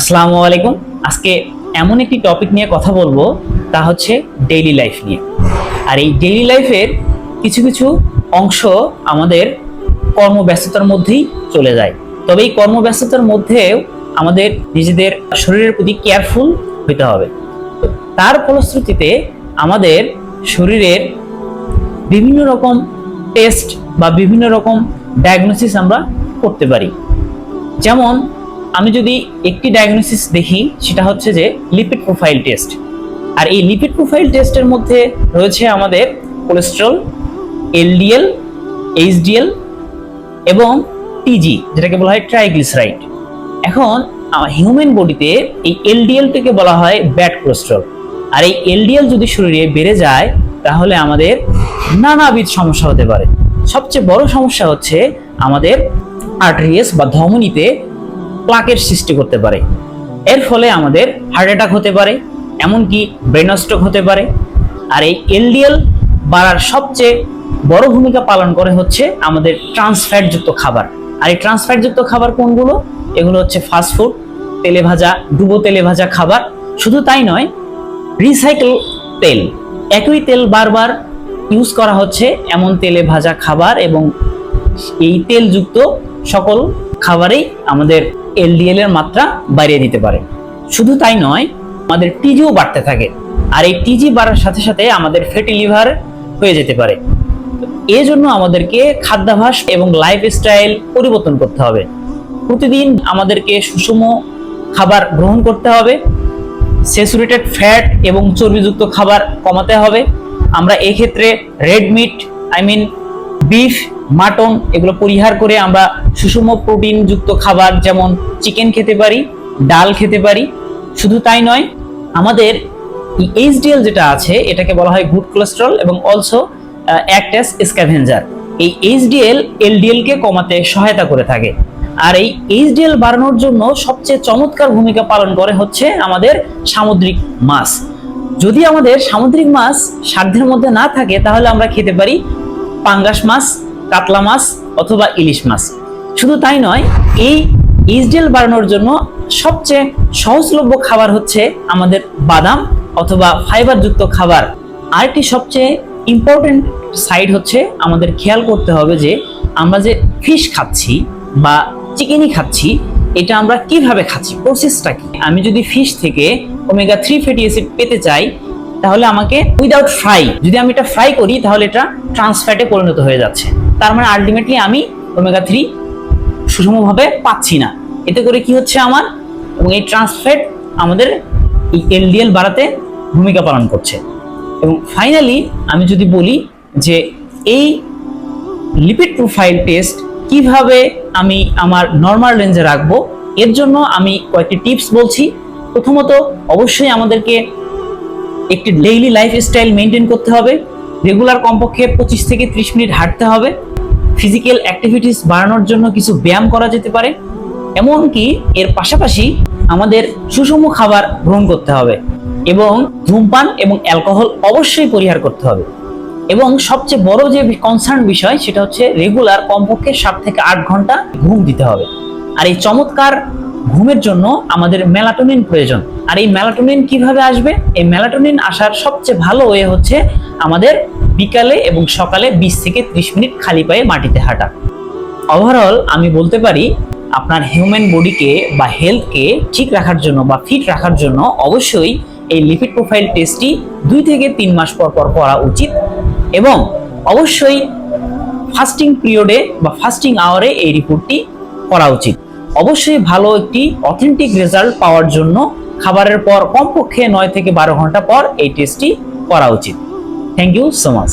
আসসালামু আলাইকুম। আজকে এমন একটি টপিক নিয়ে কথা বলব, তা হচ্ছে ডেইলি লাইফ নিয়ে। আর এই ডেইলি লাইফের কিছু কিছু অংশ আমাদের কর্মব্যস্ততার মধ্যেই চলে যায়। তবে এই কর্মব্যস্ততার মধ্যেও আমাদের নিজেদের শরীরের প্রতি কেয়ারফুল হতে হবে। তার ফলশ্রুতিতে আমাদের শরীরের বিভিন্ন রকম টেস্ট বা বিভিন্ন রকম ডায়াগনোসিস আমরা করতে পারি। যেমন আমি যদি একটি ডায়াগনোসিস দেখি, সেটা হচ্ছে যে লিপিড প্রোফাইল টেস্ট আর এই লিপিড প্রোফাইল টেস্টের মধ্যে রয়েছে আমাদের কোলেস্ট্রল এলডিএল এইচডিএল এবং টিজি যেটাকে বলা হয় ট্রাইগ্লিসারাইড এখন হিউম্যান বডিতে এই এলডিএলটাকে বলা হয় ব্যাড কোলেস্ট্রল আর এই এলডিএল যদি শরীরে বেড়ে যায়, তাহলে আমাদের নানাবিধ সমস্যা হতে পারে। সবচেয়ে বড় সমস্যা হচ্ছে আমাদের আর্টারিয়াস বা ধমনীতে প্লাকের সৃষ্টি করতে পারে। এর ফলে আমাদের হার্ট অ্যাটাক হতে পারে, এমনকি ব্রেন স্ট্রোক হতে পারে। আর এই এলডিএল বাড়ার সবচেয়ে বড় ভূমিকা পালন করে হচ্ছে আমাদের ট্রান্সফ্যাটযুক্ত খাবার। আর এই ট্রান্সফ্যাটযুক্ত খাবার কোনগুলো? এগুলো হচ্ছে ফাস্ট ফুড তেলে ভাজা, ডুবো তেলে ভাজা খাবার। শুধু তাই নয় রিসাইকেল তেল। একই তেল বারবার ইউজ করা হচ্ছে এমন তেলে ভাজা খাবার এবং এই তেলযুক্ত সকল খাবারেই আমাদের এলডিএল এর মাত্রা বাড়িয়ে দিতে পারে। শুধু তাই নয়, আমাদের টিজিও বাড়তে থাকে। আর এই টিজি বাড়ার সাথে সাথে আমাদের ফ্যাটি লিভার হয়ে যেতে পারে। এই জন্য আমাদেরকে খাদ্যাভ্যাস এবং লাইফস্টাইল পরিবর্তন করতে হবে। প্রতিদিন আমাদেরকে সুষম খাবার গ্রহণ করতে হবে। স্যাচুরেটেড ফ্যাট এবং চর্বিযুক্ত খাবার কমাতে হবে। আমরা এক্ষেত্রে red meat I mean beef mutton, এগুলো পরিহার করে আমরা সুষম প্রোটিনযুক্ত খাবার যেমন চিকেন খেতে পারি, ডাল খেতে পারি। শুধু তাই নয়, আমাদের এইচডিএল যেটা আছে, এটাকে বলা হয় গুড কোলেস্ট্রল এবং অলসো অ্যাক্ট স্ক্যাভেঞ্জার এই এইচডিএল এলডিএল কে কমাতে সহায়তা করে থাকে। আর এই এইচডিএল বাড়ানোর জন্য সবচেয়ে চমৎকার ভূমিকা পালন করে হচ্ছে আমাদের সামুদ্রিক মাছ। যদি আমাদের সামুদ্রিক মাছ সাধ্যের মধ্যে না থাকে, তাহলে আমরা খেতে পারি পাঙ্গাস মাছ কাতলা মাছ অথবা ইলিশ মাছ। শুধু তাই নয়, এই এইচডিএল বাড়ানোর জন্য সবচেয়ে সহজলভ্য খাবার হচ্ছে আমাদের বাদাম অথবা ফাইবারযুক্ত খাবার। আরেকটি সবচেয়ে ইম্পর্টেন্ট সাইড হচ্ছে আমাদের খেয়াল করতে হবে যে আমরা যে ফিশ খাচ্ছি বা চিকেনই খাচ্ছি, এটা আমরা কীভাবে খাচ্ছি প্রসেসটা কি? আমি যদি ফিশ থেকে ওমেগা থ্রি ফ্যাটি অ্যাসিড পেতে চাই তাহলে আমাকে উইদাউট ফ্রাই যদি আমি এটা ফ্রাই করি, তাহলে এটা ট্রান্সফ্যাটে পরিণত হয়ে যাচ্ছে। তার মানে আলটিমেটলি আমি ওমেগা থ্রি সুষমভাবে পাচ্ছি না। এতে করে কি হচ্ছে আমার? এবং এই ট্রান্সফ্যাট আমাদের এই এলডিএল বাড়াতে ভূমিকা পালন করছে। এবং ফাইনালি আমি যদি বলি যে এই লিপিড প্রোফাইল টেস্ট কীভাবে আমি আমার নর্মাল রেঞ্জে রাখব, এর জন্য আমি কয়েকটি টিপস বলছি। প্রথমত, অবশ্যই আমাদেরকে একটি ডেইলি লাইফ স্টাইল মেনটেন করতে হবে। রেগুলার কমপক্ষে পঁচিশ থেকে ত্রিশ মিনিট হাঁটতে হবে। ফিজিক্যাল অ্যাক্টিভিটিস বাড়ানোর জন্য কিছু ব্যায়াম করা যেতে পারে। এমনকি এর পাশাপাশি আমাদের সুষম খাবার গ্রহণ করতে হবে এবং ধূমপান এবং অ্যালকোহল অবশ্যই পরিহার করতে হবে। এবং সবচেয়ে বড় যে কনসার্ন বিষয়, সেটা হচ্ছে রেগুলার কমপক্ষে সাত থেকে আট ঘণ্টা ঘুম দিতে হবে। আর এই চমৎকার ঘুমের জন্য আমাদের মেলাটোনিন প্রয়োজন। আর এই মেলাটোনিন কীভাবে আসবে? এই মেলাটোনিন আসার সবচেয়ে ভালো ওয়ে হচ্ছে আমাদের বিকালে এবং সকালে বিশ থেকে ত্রিশ মিনিট খালি পায়ে মাটিতে হাঁটা। ওভারঅল আমি বলতে পারি, আপনার হিউম্যান বডিকে বা হেলথকে ঠিক রাখার জন্য বা ফিট রাখার জন্য অবশ্যই এই লিপিড প্রোফাইল টেস্টটি দুই থেকে তিন মাস পর পর করা উচিত এবং অবশ্যই ফাস্টিং পিরিয়ডে বা ফাস্টিং আওয়ারে এই রিপোর্টটি করা উচিত। অবশ্যই ভালো একটি অথেন্টিক রেজাল্ট পাওয়ার জন্য খাবারের পর কমপক্ষে নয় থেকে বারো ঘণ্টা পর এই টেস্টটি করা উচিত। Thank you so much